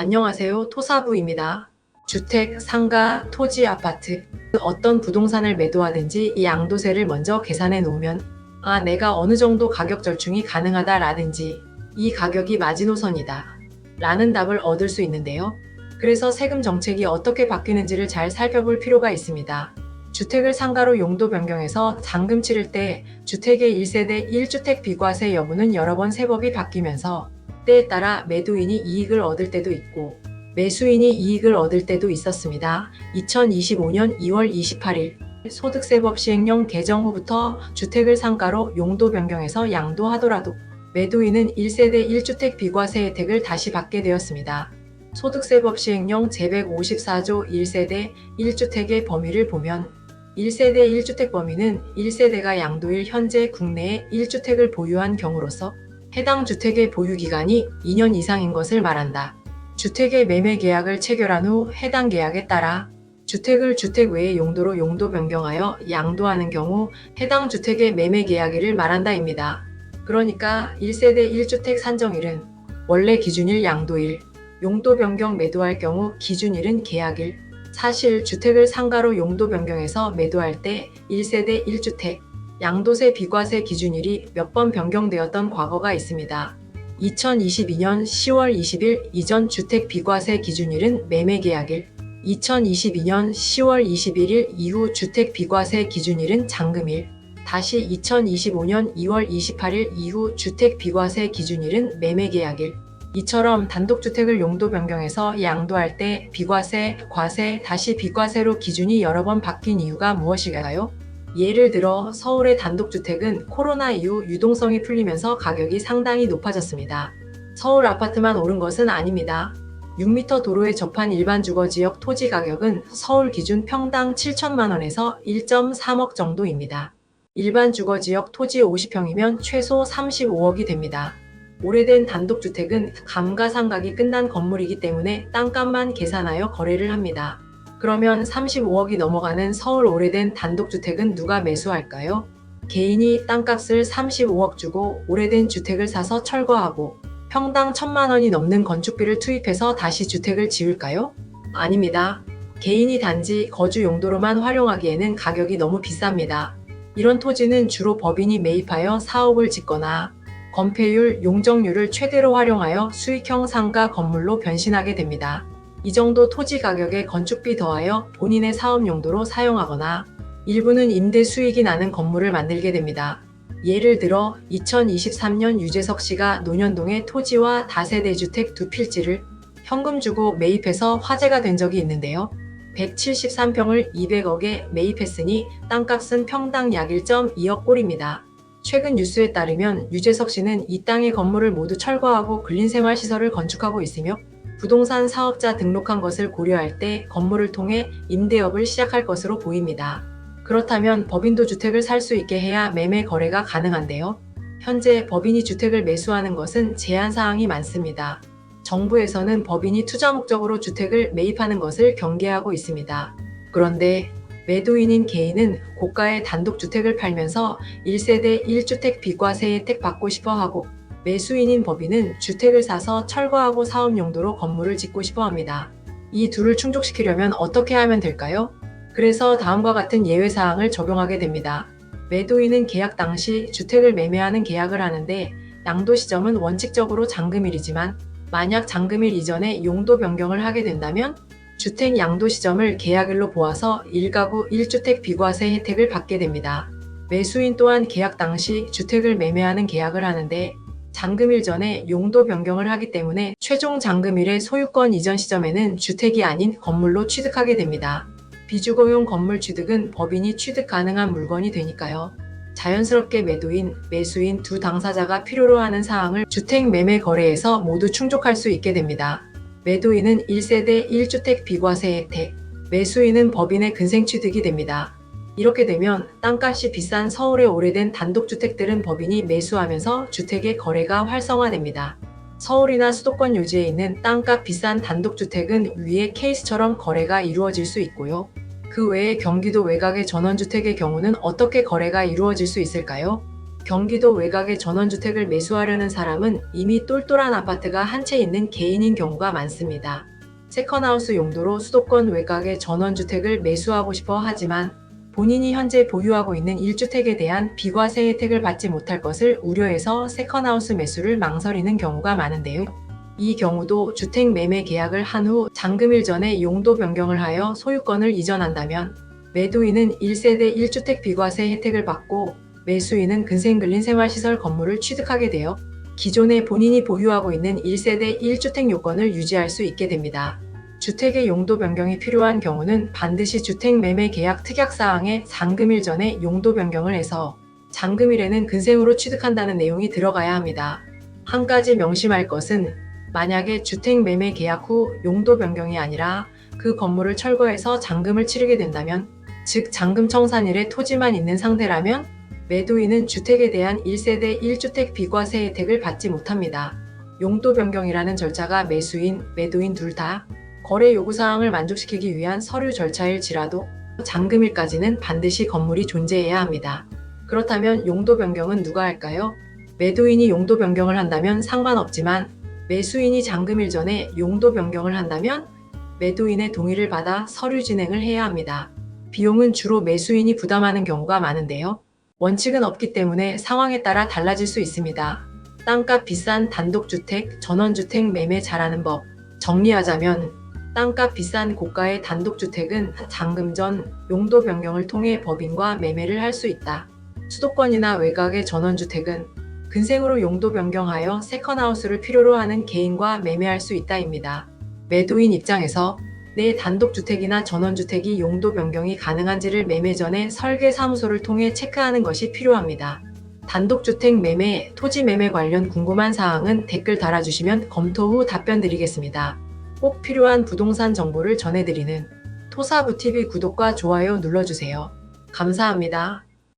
안녕하세요. 토사부입니다. 주택, 상가, 토지, 아파트 어떤 부동산을 매도하든지 이 양도세를 먼저 계산해 놓으면 아 내가 어느 정도 가격 절충이 가능하다라든지 이 가격이 마지노선이다 라는 답을 얻을 수 있는데요. 그래서 세금 정책이 어떻게 바뀌는지를 잘 살펴볼 필요가 있습니다. 주택을 상가로 용도 변경해서 잔금 치를 때 주택의 1세대 1주택 비과세 여부는 여러 번 세법이 바뀌면서 때에 따라 매도인이 이익을 얻을 때도 있고 매수인이 이익을 얻을 때도 있었습니다. 2025년 2월 28일 소득세법 시행령 개정 후부터 주택을 상가로 용도 변경해서 양도하더라도 매도인은 1세대 1주택 비과세 혜택을 다시 받게 되었습니다. 소득세법 시행령 제154조 1세대 1주택의 범위를 보면 1세대 1주택 범위는 1세대가 양도일 현재 국내에 1주택을 보유한 경우로서 해당 주택의 보유 기간이 2년 이상인 것을 말한다. 주택의 매매 계약을 체결한 후 해당 계약에 따라 주택을 주택 외의 용도로 용도 변경하여 양도하는 경우 해당 주택의 매매 계약일을 말한다입니다. 그러니까 1세대 1주택 산정일은 원래 기준일 양도일, 용도 변경 매도할 경우 기준일은 계약일. 사실 주택을 상가로 용도 변경해서 매도할 때 1세대 1주택, 양도세 비과세 기준일이 몇 번 변경되었던 과거가 있습니다. 2022년 10월 20일 이전 주택 비과세 기준일은 매매 계약일, 2022년 10월 21일 이후 주택 비과세 기준일은 잔금일, 다시 2025년 2월 28일 이후 주택 비과세 기준일은 매매 계약일. 이처럼 단독주택을 용도 변경해서 양도할 때 비과세, 과세, 다시 비과세로 기준이 여러 번 바뀐 이유가 무엇일까요? 예를 들어 서울의 단독주택은 코로나 이후 유동성이 풀리면서 가격이 상당히 높아졌습니다. 서울 아파트만 오른 것은 아닙니다. 6m 도로에 접한 일반 주거지역 토지 가격은 서울 기준 평당 7천만 원에서 1.3억 정도입니다. 일반 주거지역 토지 50평이면 최소 35억이 됩니다. 오래된 단독주택은 감가상각이 끝난 건물이기 때문에 땅값만 계산하여 거래를 합니다. 그러면 35억이 넘어가는 서울 오래된 단독주택은 누가 매수할까요? 개인이 땅값을 35억 주고 오래된 주택을 사서 철거하고 평당 천만 원이 넘는 건축비를 투입해서 다시 주택을 지을까요? 아닙니다. 개인이 단지 거주 용도로만 활용하기에는 가격이 너무 비쌉니다. 이런 토지는 주로 법인이 매입하여 사업을 짓거나 건폐율, 용적률을 최대로 활용하여 수익형 상가 건물로 변신하게 됩니다. 이 정도 토지 가격에 건축비 더하여 본인의 사업 용도로 사용하거나 일부는 임대 수익이 나는 건물을 만들게 됩니다. 예를 들어 2023년 유재석 씨가 논현동의 토지와 다세대 주택 두 필지를 현금 주고 매입해서 화제가 된 적이 있는데요. 173평을 200억에 매입했으니 땅값은 평당 약 1.2억 꼴입니다. 최근 뉴스에 따르면 유재석 씨는 이 땅의 건물을 모두 철거하고 근린생활시설을 건축하고 있으며 부동산 사업자 등록한 것을 고려할 때 건물을 통해 임대업을 시작할 것으로 보입니다. 그렇다면 법인도 주택을 살 수 있게 해야 매매 거래가 가능한데요. 현재 법인이 주택을 매수하는 것은 제한 사항이 많습니다. 정부에서는 법인이 투자 목적으로 주택을 매입하는 것을 경계하고 있습니다. 그런데 매도인인 개인은 고가의 단독주택을 팔면서 1세대 1주택 비과세 혜택 받고 싶어 하고 매수인인 법인은 주택을 사서 철거하고 사업 용도로 건물을 짓고 싶어 합니다. 이 둘을 충족시키려면 어떻게 하면 될까요? 그래서 다음과 같은 예외 사항을 적용하게 됩니다. 매도인은 계약 당시 주택을 매매하는 계약을 하는데 양도 시점은 원칙적으로 잔금일이지만 만약 잔금일 이전에 용도 변경을 하게 된다면 주택 양도 시점을 계약일로 보아서 1가구 1주택 비과세 혜택을 받게 됩니다. 매수인 또한 계약 당시 주택을 매매하는 계약을 하는데 잔금일 전에 용도 변경을 하기 때문에 최종 잔금일의 소유권 이전 시점에는 주택이 아닌 건물로 취득하게 됩니다. 비주거용 건물 취득은 법인이 취득 가능한 물건이 되니까요. 자연스럽게 매도인, 매수인 두 당사자가 필요로 하는 사항을 주택 매매 거래에서 모두 충족할 수 있게 됩니다. 매도인은 1세대 1주택 비과세 혜택, 매수인은 법인의 근생 취득이 됩니다. 이렇게 되면 땅값이 비싼 서울의 오래된 단독주택들은 법인이 매수하면서 주택의 거래가 활성화됩니다. 서울이나 수도권 요지에 있는 땅값 비싼 단독주택은 위의 케이스처럼 거래가 이루어질 수 있고요. 그 외에 경기도 외곽의 전원주택의 경우는 어떻게 거래가 이루어질 수 있을까요? 경기도 외곽의 전원주택을 매수하려는 사람은 이미 똘똘한 아파트가 한 채 있는 개인인 경우가 많습니다. 세컨하우스 용도로 수도권 외곽의 전원주택을 매수하고 싶어 하지만 본인이 현재 보유하고 있는 1주택에 대한 비과세 혜택을 받지 못할 것을 우려해서 세컨하우스 매수를 망설이는 경우가 많은데요. 이 경우도 주택 매매 계약을 한 후 잔금일 전에 용도 변경을 하여 소유권을 이전한다면 매도인은 1세대 1주택 비과세 혜택을 받고 매수인은 근생 근린 생활시설 건물을 취득하게 되어 기존에 본인이 보유하고 있는 1세대 1주택 요건을 유지할 수 있게 됩니다. 주택의 용도 변경이 필요한 경우는 반드시 주택 매매 계약 특약 사항에 잔금일 전에 용도 변경을 해서 잔금일에는 근생으로 취득한다는 내용이 들어가야 합니다. 한 가지 명심할 것은 만약에 주택 매매 계약 후 용도 변경이 아니라 그 건물을 철거해서 잔금을 치르게 된다면 즉 잔금 청산일에 토지만 있는 상태라면 매도인은 주택에 대한 1세대 1주택 비과세 혜택을 받지 못합니다. 용도 변경이라는 절차가 매수인, 매도인 둘 다 거래 요구사항을 만족시키기 위한 서류 절차일지라도 잔금일까지는 반드시 건물이 존재해야 합니다. 그렇다면 용도 변경은 누가 할까요? 매도인이 용도 변경을 한다면 상관없지만 매수인이 잔금일 전에 용도 변경을 한다면 매도인의 동의를 받아 서류 진행을 해야 합니다. 비용은 주로 매수인이 부담하는 경우가 많은데요. 원칙은 없기 때문에 상황에 따라 달라질 수 있습니다. 땅값 비싼 단독주택, 전원주택 매매 잘하는 법. 정리하자면 땅값 비싼 고가의 단독주택은 잔금 전 용도 변경을 통해 법인과 매매를 할 수 있다. 수도권이나 외곽의 전원주택은 근생으로 용도 변경하여 세컨하우스를 필요로 하는 개인과 매매할 수 있다입니다. 매도인 입장에서 내 단독주택이나 전원주택이 용도 변경이 가능한지를 매매 전에 설계사무소를 통해 체크하는 것이 필요합니다. 단독주택 매매, 토지 매매 관련 궁금한 사항은 댓글 달아주시면 검토 후 답변 드리겠습니다. 꼭 필요한 부동산 정보를 전해드리는 토사부TV 구독과 좋아요 눌러주세요. 감사합니다.